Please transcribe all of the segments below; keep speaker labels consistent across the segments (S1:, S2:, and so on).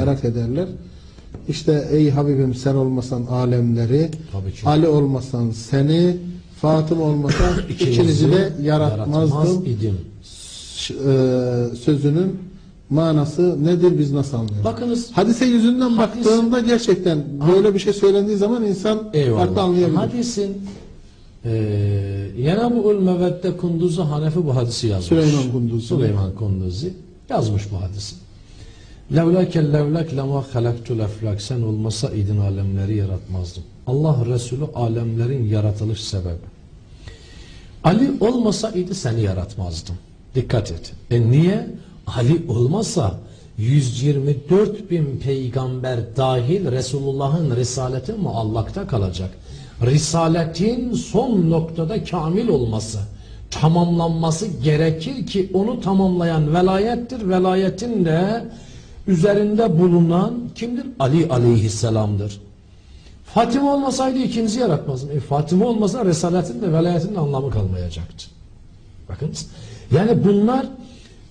S1: merak ederler. İşte ey Habibim sen olmasan alemleri,
S2: Tabii ki.
S1: Ali olmasan seni, Fatıma olmasan ikinizi de yaratmazdım.
S2: yaratmaz idim.
S1: E, sözünün manası nedir biz nasıl anlıyoruz?
S2: Bakınız
S1: Hadise yüzünden
S2: Hadis-
S1: baktığında gerçekten böyle bir şey söylendiği zaman insan farklı
S2: eyvallah.
S1: anlayabilir.
S2: Hadisin e, Yenabul Mevedde Kunduzu Hanefi bu hadisi yazmış.
S1: Süleyman Kunduzi.
S2: Süleyman Kunduzi yazmış bu hadisi. Levlake levlek lema halaktul eflak sen olmasa idin alemleri yaratmazdım. Allah Resulü alemlerin yaratılış sebebi. Ali olmasa idi seni yaratmazdım. Dikkat et. E niye? Ali olmasa 124 bin peygamber dahil Resulullah'ın risaleti muallakta kalacak. Risaletin son noktada kamil olması, tamamlanması gerekir ki onu tamamlayan velayettir. Velayetin de üzerinde bulunan kimdir? Ali aleyhisselamdır. Fatıma olmasaydı ikincisi yaratmazdım. E, Fatıma olmasa Resaletin de velayetin de anlamı kalmayacaktı. Bakınız. Yani bunlar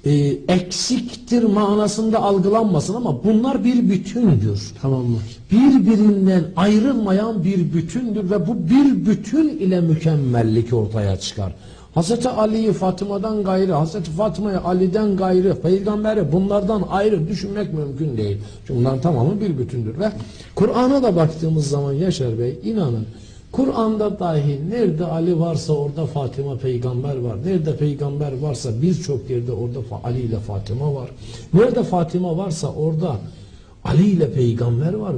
S2: e, eksiktir manasında algılanmasın ama bunlar bir bütündür.
S1: Tamamlar.
S2: Birbirinden ayrılmayan bir bütündür ve bu bir bütün ile mükemmellik ortaya çıkar. Hazreti Ali'yi Fatıma'dan gayrı, Hazreti Fatıma'yı Ali'den gayrı, peygamberi bunlardan ayrı düşünmek mümkün değil. Çünkü bunların tamamı bir bütündür. Ve Kur'an'a da baktığımız zaman Yaşar Bey inanın Kur'an'da dahi nerede Ali varsa orada Fatıma peygamber var. Nerede peygamber varsa birçok yerde orada Ali ile Fatıma var. Nerede Fatıma varsa orada Ali ile peygamber var.